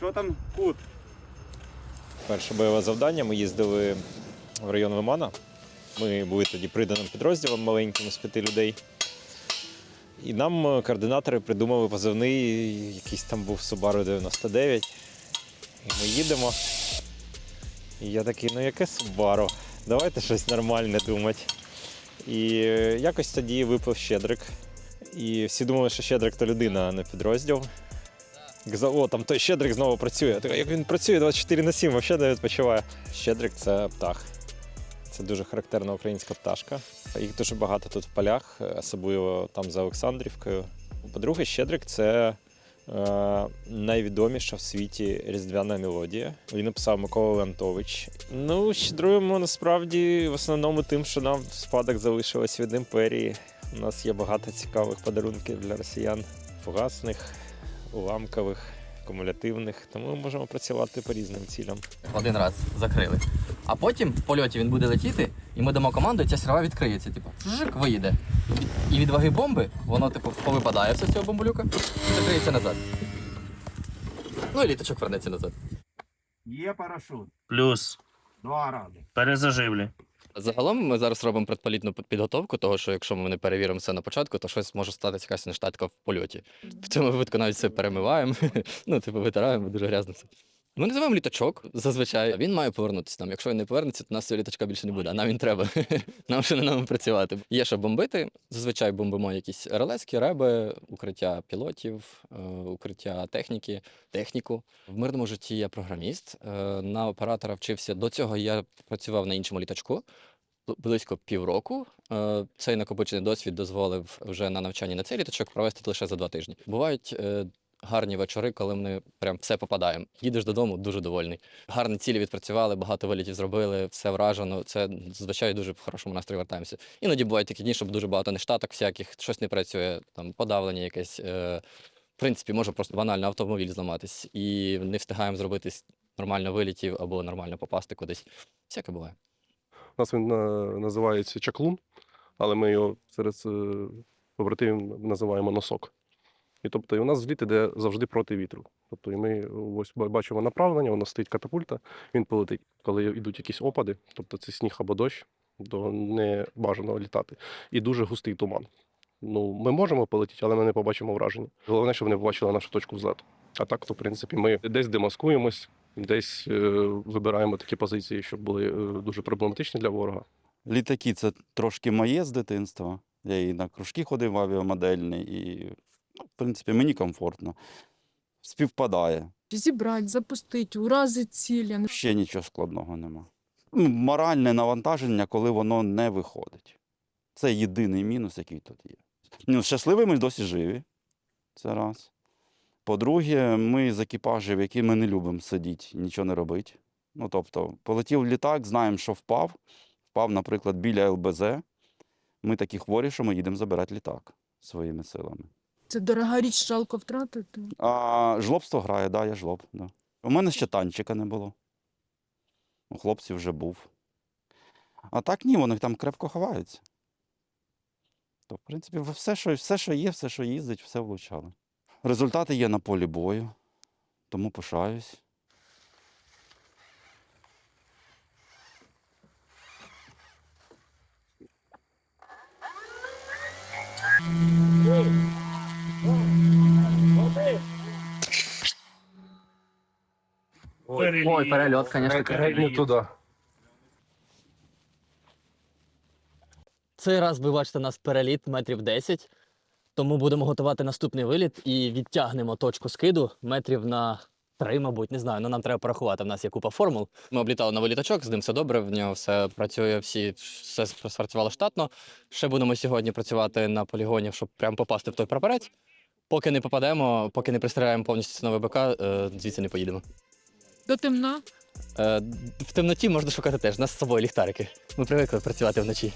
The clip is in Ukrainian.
Що там кут? Перше бойове завдання. Ми їздили в район Лимана. Ми були тоді приданим підрозділом маленьким з п'яти людей. І нам е, координатори придумали позивний, якийсь там був Subaru 99. І ми їдемо. І я такий, ну яке Subaru? Давайте щось нормальне думати. І е, якось тоді випав Щедрик. І всі думали, що Щедрик то людина, а не підрозділ. О, там той Щедрик знову працює. Як він працює 24 на 7, взагалі не відпочиває. Щедрик це птах. Це дуже характерна українська пташка. Їх дуже багато тут в полях, особливо там за Олександрівкою. По-друге, Щедрик це е, найвідоміша в світі різдвяна мелодія. Він написав Микола Леонтович. Ну, щедруємо насправді в основному тим, що нам в спадок залишилось від імперії. У нас є багато цікавих подарунків для росіян, фугасних, уламкових, кумулятивних. Тому ми можемо працювати по різним цілям. Один раз закрили. А потім в польоті він буде летіти, і ми дамо команду, і ця сірва відкриється, типу, жик, виїде. І від ваги бомби воно, типу, повипадає все з цього бомболюка і закриється назад. Ну і літочок вернеться назад. Є парашут. Плюс Два рази. перезаживлі. Загалом ми зараз робимо предполітну підготовку, того що якщо ми не перевіримо все на початку, то щось може статися якась нештатка в польоті. В цьому випадку навіть все перемиваємо, ну, типу, витираємо, дуже грязно все. Ми називаємо літачок зазвичай. Він має повернутися там. Якщо він не повернеться, то нас цього літачка більше не буде. А нам він треба. нам ще не нам працювати. Є що бомбити. Зазвичай бомбимо якісь релеські, реби, укриття пілотів, е, укриття техніки, техніку. В мирному житті я програміст. Е, На оператора вчився. До цього я працював на іншому літачку. Близько півроку Е, цей накопичений досвід дозволив вже на навчанні на цей літачок провести лише за два тижні. Бувають гарні вечори, коли ми прям все попадаємо. Їдеш додому дуже довольний. Гарні цілі відпрацювали, багато вилітів зробили, все вражено. Це зазвичай дуже в хорошому настрої вертаємося. Іноді бувають такі дні, щоб дуже багато нештаток всяких, щось не працює, там подавлення якесь. Е, в принципі, може просто банально автомобіль зламатись, і не встигаємо зробити нормально вилітів або нормально попасти кудись. Всяке буває. У нас він е, називається чаклун, але ми його серед е, побратимів називаємо носок. І тобто і у нас зліт іде завжди проти вітру. Тобто і ми ось бачимо направлення, воно стоїть катапульта, він полетить. Коли йдуть якісь опади, тобто це сніг або дощ, то не бажано літати. І дуже густий туман. Ну, ми можемо полетіти, але ми не побачимо враження. Головне, щоб вони побачили нашу точку взлету. А так, то, в принципі, ми десь демаскуємось, десь е, вибираємо такі позиції, щоб були е, дуже проблематичні для ворога. Літаки це трошки моє з дитинства. Я і на кружки ходив авіамодельні, і, в принципі, мені комфортно. Співпадає. Зібрати, запустити, урази цілі. Ще нічого складного нема. Ну, Моральне навантаження, коли воно не виходить. Це єдиний мінус, який тут є. Ну, щасливі ми досі живі. Це раз. По-друге, ми з екіпажів, які ми не любимо сидіти, нічого не робити. Ну, тобто, полетів літак, знаємо, що впав. Впав, наприклад, біля ЛБЗ. Ми такі хворі, що ми їдемо забирати літак своїми силами. Це дорога річ жалко втратити. А жлобство грає, да, я жлоб. Да. У мене ще танчика не було. У хлопців вже був. А так ні, вони там крепко ховаються. То, в принципі, все, що, все, що є, все, що їздить, все влучали. Результати є на полі бою, тому пишаюсь. Ой, перельот, звісно. туди. Цей раз ви бачите у нас переліт метрів 10, тому будемо готувати наступний виліт і відтягнемо точку скиду метрів на 3, мабуть, не знаю. Ну нам треба порахувати. У нас є купа формул. Ми облітали новий літачок, з ним все добре. В нього все працює, всі все спрацювало штатно. Ще будемо сьогодні працювати на полігоні, щоб прямо попасти в той прапорець. Поки не попадемо, поки не пристріляємо повністю новий БК, е, звідси не поїдемо. До темна. Е, в темноті можна шукати теж. У нас з собою ліхтарики. Ми привикли працювати вночі.